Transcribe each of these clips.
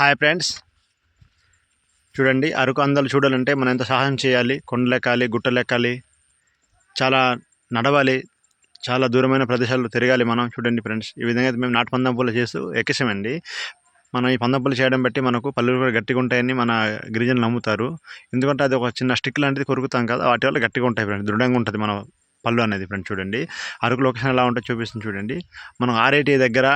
Hi friends చూడండి అరకు అందాలు చూడాలంటే మనం ఎంత సహాయం చేయాలి? కొండలు ఎక్కాలి గుట్టలు ఎక్కాలి చాలా నడవాలి చాలా దూరమైన ప్రదేశాల్లో తిరగాలి మనం. చూడండి ఫ్రెండ్స్ ఈ విధంగా మేము నాటు పందం పూలు చేస్తూ ఎక్కేసామండి. మనం ఈ పందం పూలు చేయడం బట్టి మనకు పల్లెలు కూడా గట్టిగా ఉంటాయని మన గిరిజనులు నమ్ముతారు. ఎందుకంటే అది ఒక చిన్న స్టిక్ లాంటిది కొరుకుతాం కదా వాటి వల్ల గట్టిగా ఉంటాయి ఫ్రెండ్స్ దృఢంగా ఉంటుంది మన పళ్ళు అనేది ఫ్రెండ్ చూడండి. అరకు లొకేషన్ ఎలా ఉంటుందో చూపిస్తుంది చూడండి. మనం ఆర్ఐటీ దగ్గర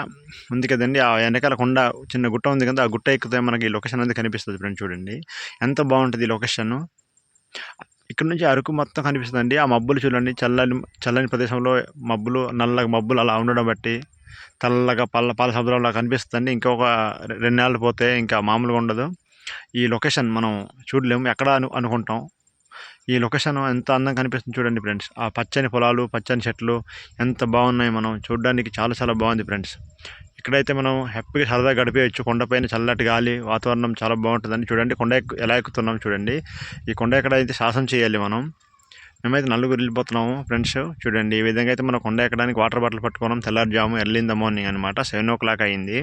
ఉంది కదండి. ఆ వెనకాల కొండ చిన్న గుట్ట ఉంది కదా ఆ గుట్ట ఎక్కితే మనకి ఈ లొకేషన్ అనేది కనిపిస్తుంది ఫ్రెండ్ చూడండి. ఎంత బాగుంటుంది ఈ లొకేషన్? ఇక్కడ నుంచి అరకు మొత్తం కనిపిస్తుందండి. ఆ మబ్బులు చూడండి. చల్లని చల్లని ప్రదేశంలో మబ్బులు నల్లగా మబ్బులు అలా ఉండడం బట్టి తెల్లగా పల్ల పాల సముద్రంలా కనిపిస్తుందండి. ఇంకొక రెండు నెలలు పోతే ఇంకా మామూలుగా ఉండదు. ఈ లొకేషన్ మనం చూడలేము. ఎక్కడ అను అనుకుంటాం. ఈ లొకేషన్ ఎంత అందంగా కనిపిస్తుంది చూడండి ఫ్రెండ్స్. ఆ పచ్చని పొలాలు పచ్చని చెట్లు ఎంత బాగున్నాయి మనం చూడడానికి చాలా చాలా బాగుంది ఫ్రెండ్స్. ఇక్కడైతే మనం హ్యాపీగా సరదా గడిపేయచ్చు. కొండపైన చల్లటి గాలి వాతావరణం చాలా బాగుంటుందని చూడండి. కొండ ఎక్కు ఎలా ఎక్కుతున్నాం చూడండి. ఈ కొండ ఎక్కడైతే శాసనం చేయాలి మనం? మేమైతే నలుగురు వెళ్ళిపోతున్నాము ఫ్రెండ్స్. చూడండి ఈ విధంగా అయితే మనం కొండ ఎక్కడానికి వాటర్ బాటిల్ పట్టుకున్నాం. తెల్లారుజాము ఎర్లీ ఇన్ ద మార్నింగ్ అనమాట సెవెన్ ఓ క్లాక్ అయింది.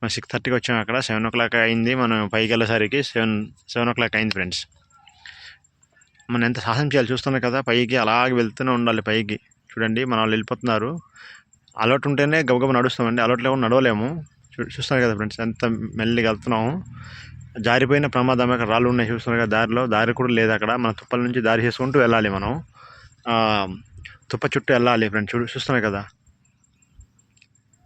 మనం సిక్స్ థర్టీకి వచ్చాము అక్కడ. సెవెన్ ఓ క్లాక్ అయింది. మనం పైకి వెళ్ళేసరికి సెవెన్ సెవెన్ ఓ క్లాక్ అయింది ఫ్రెండ్స్. మనం ఎంత సాహసం చేయాలి చూస్తున్నాం కదా పైకి అలాగే వెళ్తూనే ఉండాలి పైకి. చూడండి మన వాళ్ళు వెళ్ళిపోతున్నారు. అలర్ట్ ఉంటేనే గబగబ నడుస్తామండి. అలర్ట్ లేకుండా నడవలేము. చూ చూస్తున్నారు కదా ఫ్రెండ్స్ ఎంత మెల్లిగా వెళ్తున్నాము. జారిపోయిన ప్రమాదం అక్కడ రాళ్ళు ఉన్నాయి చూస్తున్నారు కదా దారిలో. దారి కూడా లేదు అక్కడ. మన తుప్పల నుంచి దారి చేసుకుంటూ వెళ్ళాలి మనం. తుప్ప చుట్టూ వెళ్ళాలి ఫ్రెండ్స్. చూ చూస్తున్నారు కదా.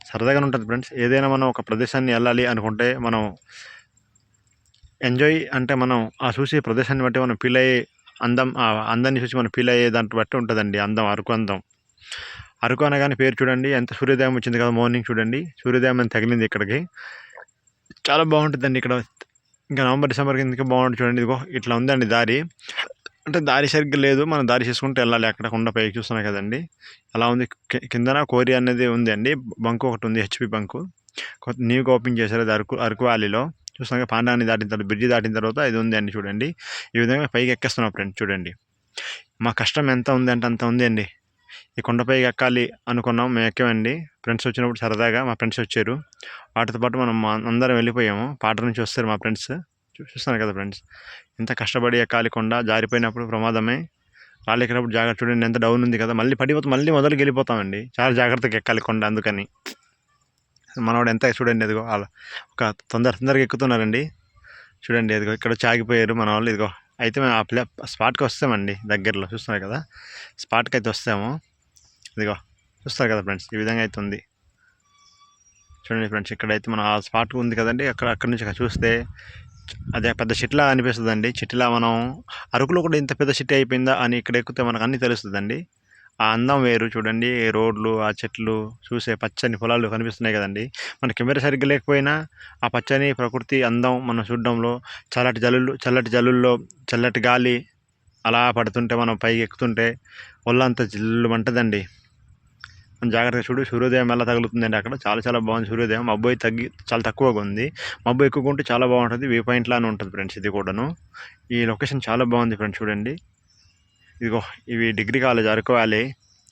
సరదాగానే ఉంటుంది ఫ్రెండ్స్. ఏదైనా మనం ఒక ప్రదేశాన్ని వెళ్ళాలి అనుకుంటే మనం ఎంజాయ్ అంటే మనం ఆ చూసే ప్రదేశాన్ని బట్టి మనం ఫీల్ అయ్యే అందం అందాన్ని చూసి మనం ఫీల్ అయ్యే దాన్ని బట్టి ఉంటుందండి అందం అరకు అందం. అరకు అనగానే పేరు చూడండి ఎంత సూర్యోదయం వచ్చింది కదా మార్నింగ్ చూడండి. సూర్యోదయం అని తగిలింది ఇక్కడికి. చాలా బాగుంటుందండి ఇక్కడ. ఇంకా నవంబర్ డిసెంబర్ కిందకి బాగుంటుంది చూడండి ఇదిగో ఇట్లా ఉందండి దారి. అంటే దారి సరిగ్గా లేదు మనం దారి చేసుకుంటూ వెళ్ళాలి అక్కడ కొండ పైకి చూస్తున్నాం కదండి. అలా ఉంది. కిందన కోరి అనేది ఉంది అండి బంకు ఒకటి ఉంది హెచ్పి బంకు. న్యూగా ఓపెన్ చేశారు అది అరకు అరకు వ్యాలీలో. చూస్తున్నాం పాండాన్ని దాటిన తర్వాత బ్రిడ్జి దాటిన తర్వాత ఇది ఉంది అండి చూడండి. ఈ విధంగా పైకి ఎక్కేస్తున్నాం ఫ్రెండ్స్ చూడండి. మా కష్టం ఎంత ఉంది అంటే అంత ఉంది అండి. ఈ కొండపైకి ఎక్కాలి అనుకున్నాం మేము ఎక్కామండి. ఫ్రెండ్స్ వచ్చినప్పుడు సరదాగా మా ఫ్రెండ్స్ వచ్చారు. వాటితో పాటు మనం అందరం వెళ్ళిపోయాము. పాట నుంచి వస్తారు మా ఫ్రెండ్స్. చూ- చూస్తున్నారు కదా ఫ్రెండ్స్. ఎంత కష్టపడి ఎక్కాలి కొండ జారిపోయినప్పుడు ప్రమాదమే. రాళ్ళు ఎక్కినప్పుడు జాగ్రత్త చూడండి ఎంత డౌన్ ఉంది కదా. మళ్ళీ పడిపోతే మళ్ళీ మొదలుకి వెళ్ళిపోతామండి. చాలా జాగ్రత్తగా ఎక్కాలి కొండ అందుకని. మనవాడు ఎంత చూడండి ఇదిగో అలా ఒక తొందర తొందరగా ఎక్కుతున్నారండి. చూడండి ఇదిగో ఇక్కడ చాగిపోయారు మన వాళ్ళు ఇదిగో. అయితే మేము ఆ ప్లే స్పాట్కి వస్తామండి దగ్గరలో చూస్తున్నారు కదా? స్పాట్కి అయితే వస్తాము. ఇదిగో చూస్తారు కదా ఫ్రెండ్స్ ఈ విధంగా అయితే ఉంది. చూడండి ఫ్రెండ్స్ ఇక్కడైతే మన ఆ స్పాట్ ఉంది కదండి అక్కడ అక్కడ నుంచి అక్కడ చూస్తే అదే పెద్ద చెట్లా అనిపిస్తుందండి. చెట్టులా మనం అరకులో కూడా ఇంత పెద్ద చెట్టు అయిపోయిందా అని ఇక్కడ ఎక్కితే మనకు అన్నీ తెలుస్తుందండి. ఆ అందం వేరు చూడండి. రోడ్లు ఆ చెట్లు చూసే పచ్చని పొలాలు కనిపిస్తున్నాయి కదండి. మన కెమెరా సరిగ్గా లేకపోయినా ఆ పచ్చని ప్రకృతి అందం మనం చూడడంలో చల్లటి జల్లులు చల్లటి జల్లుల్లో చల్లటి గాలి అలా పడుతుంటే మనం పైకి ఎక్కుతుంటే ఒళ్ళంతా జిల్లు మంటదండి మనం జాగ్రత్తగా చూడు సూర్యోదయం ఎలా తగులుతుందండి అక్కడ. చాలా చాలా బాగుంది సూర్యోదయం. మబ్బోయి తగ్గి చాలా తక్కువగా ఉంది. మబ్బు ఎక్కువగా ఉంటే చాలా బాగుంటుంది. వ్యూ పాయింట్ లానే ఉంటుంది ఫ్రెండ్స్ ఇది కూడాను. ఈ లొకేషన్ చాలా బాగుంది ఫ్రెండ్స్ చూడండి. ఇదిగో ఇవి డిగ్రీ కాలేజ్ అరకు వ్యాలీ.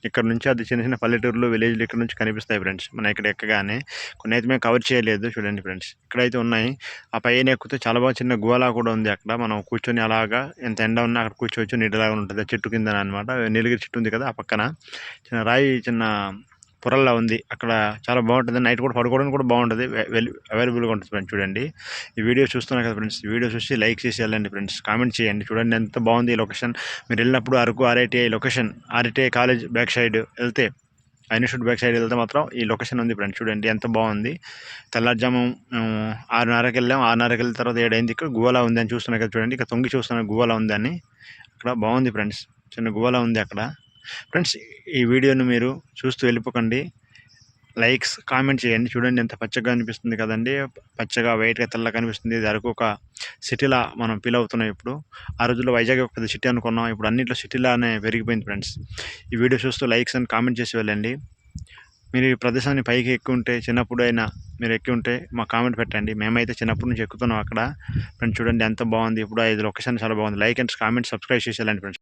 ఇక్కడ నుంచి అది చిన్న చిన్న పల్లెటూరులు విలేజ్లు ఇక్కడ నుంచి కనిపిస్తాయి ఫ్రెండ్స్. మనం ఇక్కడ ఎక్కగానే కొన్ని అయితే మేము కవర్ చేయలేదు చూడండి ఫ్రెండ్స్. ఇక్కడైతే ఉన్నాయి. ఆ పైన ఎక్కితే చాలా బాగా చిన్న గోలా కూడా ఉంది అక్కడ. మనం కూర్చొని అలాగా ఎంత ఎండ ఉన్నా అక్కడ కూర్చోవచ్చు నీడలాగా ఉంటుంది. చెట్టు కింద అనమాట నీలగిరి చెట్టు ఉంది కదా ఆ పక్కన. చిన్న రాయి చిన్న పొరల్లా ఉంది. అక్కడ చాలా బాగుంటుంది. నైట్ కూడా పడుకోవడానికి కూడా బాగుంటుంది. అవైలబుల్గా ఉంటుంది ఫ్రెండ్స్ చూడండి. ఈ వీడియో చూస్తున్నారు కదా ఫ్రెండ్స్ వీడియో చూసి లైక్ చేసి వెళ్ళండి ఫ్రెండ్స్. కామెంట్ చేయండి. చూడండి ఎంత బాగుంది ఈ లొకేషన్. మీరు వెళ్ళినప్పుడు Araku RITI location RITI college back side వెళ్తే ఇన్స్టిట్యూట్ బ్యాక్ సైడ్ వెళ్తే మాత్రం ఈ లొకేషన్ ఉంది ఫ్రెండ్స్ చూడండి. ఎంత బాగుంది. తెల్లారుజాము మేము ఆరున్నరకి వెళ్ళాము. ఆరున్నరకి వెళ్ళిన తర్వాత ఏడైంది? ఇక్కడ గువలా ఉంది అని చూస్తున్నాను కదా చూడండి. ఇక్కడ తొంగి చూస్తున్నాను గువలా ఉంది అని. అక్కడ బాగుంది ఫ్రెండ్స్. చిన్న గువలా ఉంది అక్కడ. ఫ్రెండ్స్ ఈ వీడియోను మీరు చూస్తూ వెళ్ళిపోకండి. లైక్స్ కామెంట్ చేయండి. చూడండి ఎంత పచ్చగా అనిపిస్తుంది కదండి. పచ్చగా వైట్గా తెల్లగా కనిపిస్తుంది ఇది అరకు ఒక సిటీలా మనం ఫీల్ అవుతున్నాం ఇప్పుడు. ఆ రోజుల్లో వైజాగ్ ఒక పెద్ద సిటీ అనుకున్నాం. ఇప్పుడు అన్నింటిలో సిటీలానే పెరిగిపోయింది ఫ్రెండ్స్. ఈ వీడియో చూస్తూ లైక్స్ అండ్ కామెంట్ చేసి వెళ్ళండి. మీరు ఈ ప్రదేశాన్ని పైకి ఎక్కువ ఉంటే చిన్నప్పుడు అయినా మీరు ఎక్కి ఉంటే మా కామెంట్ పెట్టండి. మేమైతే చిన్నప్పటి నుంచి ఎక్కుతున్నాం అక్కడ. ఫ్రెండ్స్ చూడండి ఎంత బాగుంది. ఇప్పుడు ఇది లొకేషన్ చాలా బాగుంది. లైక్ అండ్ కామెంట్ సబ్స్క్రైబ్ చేసి వెళ్ళండి ఫ్రెండ్స్.